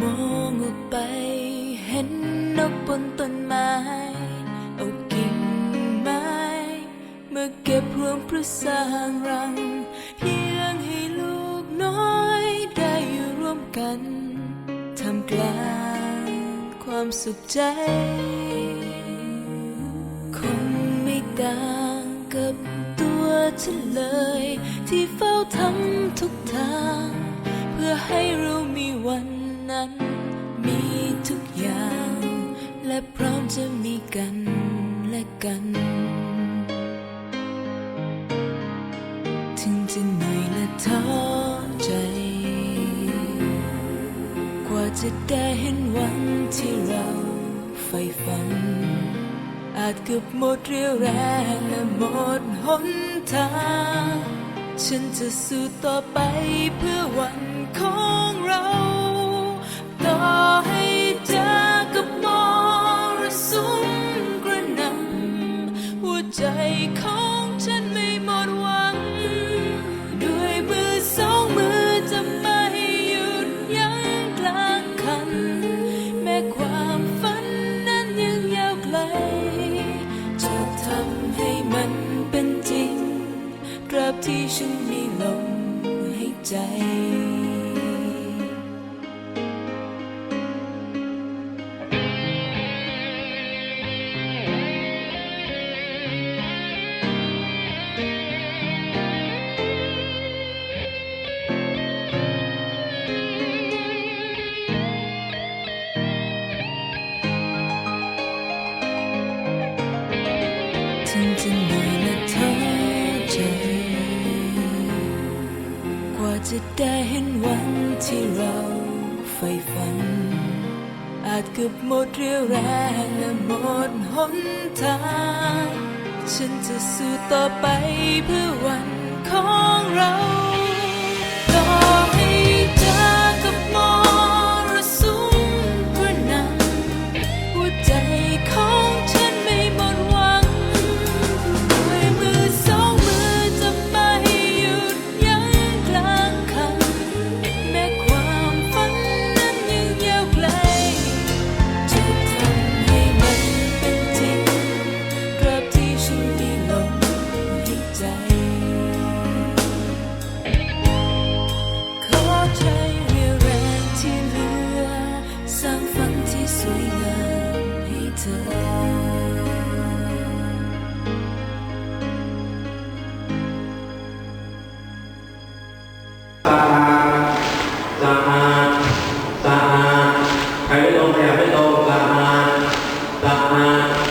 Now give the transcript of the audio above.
มองออกไปเห็นนกบนต้นไม้เอากิ่งไม้เมื่อเก็บรวมเพื่อสร้างรัง เพียงให้ลูกน้อยได้อยู่ร่วมกันทำกลางความสุขใจ คงไม่ต่างกับตัวฉันเลย ที่เฝ้าทำทุกทาง เพื่อให้เรามีวัน นั้นมีทุกอย่าง และพร้อมจะมีกันและกัน ถึงจะเหนื่อยและท้อใจ กว่าจะได้เห็นวันที่เราใฝ่ฝัน อาจเกือบหมดเรี่ยวแรงและหมดหนทาง ฉันจะสู้ต่อไปเพื่อวันของเรา ใจของฉันไม่หมดหวัง ด้วยมือสองมือจะไม่หยุดยั้งกลางคัน แม้ความฝันนั้นยังยาวไกล จะทำให้มันเป็นจริงตราบที่ฉันมีลมหายใจ ถึงจะเหนื่อยและท้อใจ กว่าจะได้เห็นวันที่เราใฝ่ฝัน อาจเกือบหมดเรี่ยวแรงและหมดหนทาง ฉันจะสู้ต่อไปเพื่อวันของเรา Amen.